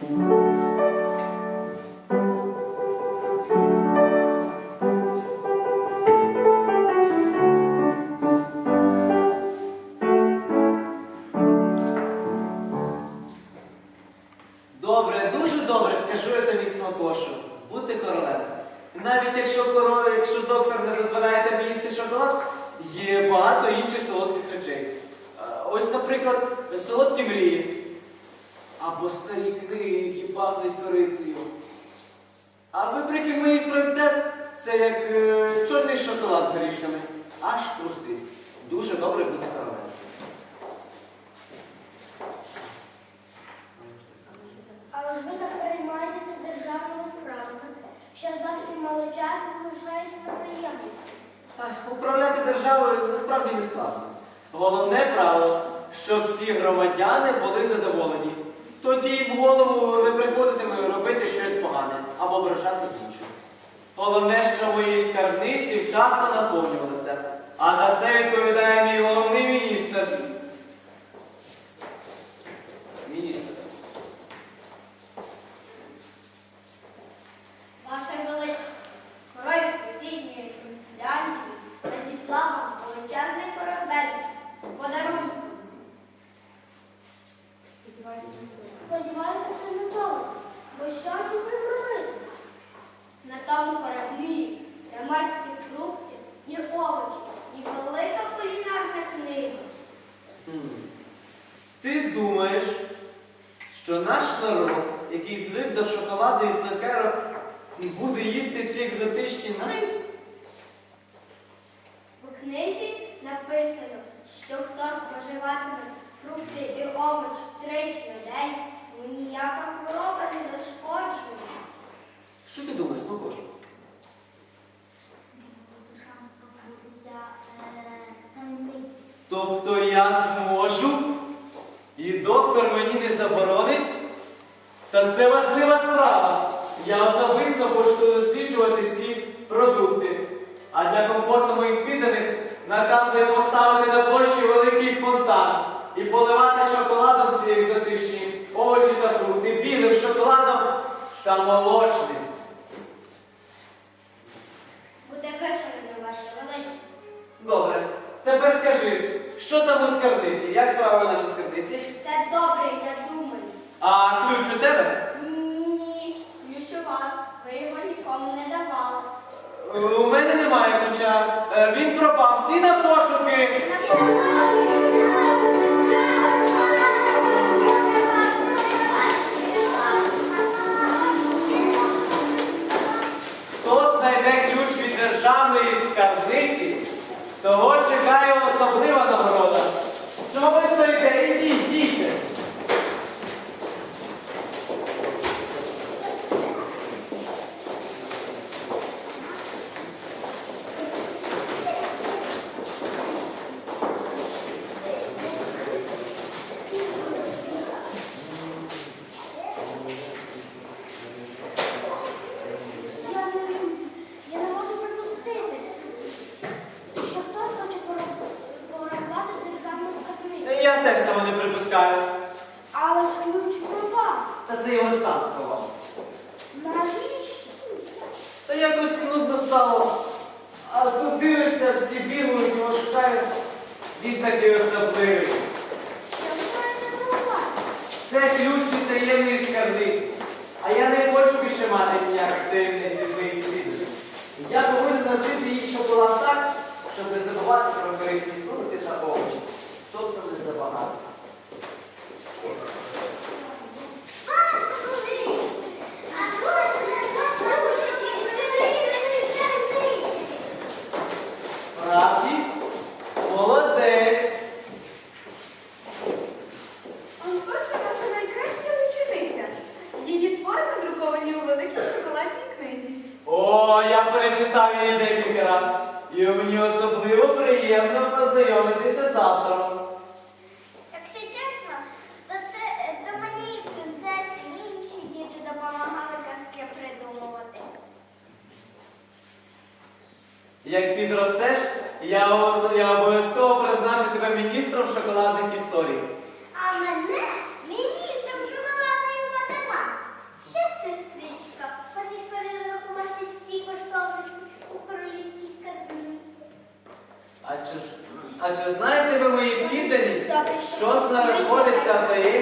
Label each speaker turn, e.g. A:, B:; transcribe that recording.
A: Добре, дуже добре, скажу я тобі смакошу. Бути королем. Навіть якщо коро, якщо доктор не дозволяє тобі їсти шоколад, є багато інших солодких речей. Ось, наприклад, солодкі мрії. Або старі книги, які пахнуть корицею. А вибрики моїх принцес це як е, чорний шоколад з горішками. Аж хрустить. Дуже добре бути королем.
B: Але ж ви так переймаєтеся державними справами, що зовсім мало часу залишається на приємності.
A: Та, Управляти державою насправді не складно. Головне правило, щоб всі громадяни були задоволені. Тоді й в голову не приходитиме робити щось погане або ображати інших. Головне, що мої скарбниці вчасно наповнювалися. А за це відповідає мій головний. Міністр.
C: Ваша величність, король сусідньої Фінляндії надіслав вам величезний корабель з подарунком.
B: Сподіваюся, це не сон. Бо що ж ви робити?
C: На тому кораблі є морські фрукти і овочі, і велика кулінарна книга.
A: Хм. Ти думаєш, що наш народ, який звик до шоколаду і цукерок, буде їсти ці екзотичні найди?
C: У книзі написано, що хто споживатиме фрукти і овочі тричі на день, йому ніяка хвороба не зашкоджує.
A: Що ти думаєш,
B: позбутися таємниці.
A: Тобто я зможу? І доктор мені не заборонить? Та це важлива справа. Я особисто почну досліджувати ці продукти. А для комфорту моїх підданих наказую поставити на площі великий фонтан і поливати шоколадом ці екзотичні овочі та фрукти, білим шоколадом та молочним.
C: Буде виконано, ваша величність.
A: Добре, тепер скажи, що там у скарбниці? Як справи наші скарбниці?
C: Все добре, я думаю.
A: А ключ у тебе?
C: Ні, ключ у вас. Ви його нікому не давали.
A: У мене немає ключа. Е, Він пропав. Всі на пошуки. Хто знайде ключ від державної скарбниці, того чекає особлива нагорода. Чого ви стоїте? Ідіть, дійте.
B: Я не, я не можу припустити, що хтось хоче порахувати державну скарбницю.
A: Я теж цього не припускаю.
B: Але ж ключ пропав.
A: Та це його сам сховав.
B: Навіщо?
A: Та якось нудно стало. А тут дивишся, всі бігають, його шукають. Він такий особливий. Це ключ від таємної скарбниці. А я не хочу більше мати ніяких таємниць від моїх відео. Я повинен навчити їй шоколад так, щоб не забувати про корисні фрукти та овочі. Тобто не забагато. Справді? Молодець!
D: Ось наша найкраща учениця. Її твори надруковані у великій шоколадній книзі.
A: О, я перечитав її декілька разів. І мені особливо приємно познайомитися з автором. Як підростеш, я обов'язково призначу тебе міністром шоколадних історій.
E: А мене міністром шоколадної математики.
A: Ще, сестричка, хочеш перерахувати всі коштовності у королівській скарбниці. А чи, а чи знаєте ви мої піддані, що знаходиться в таємниці?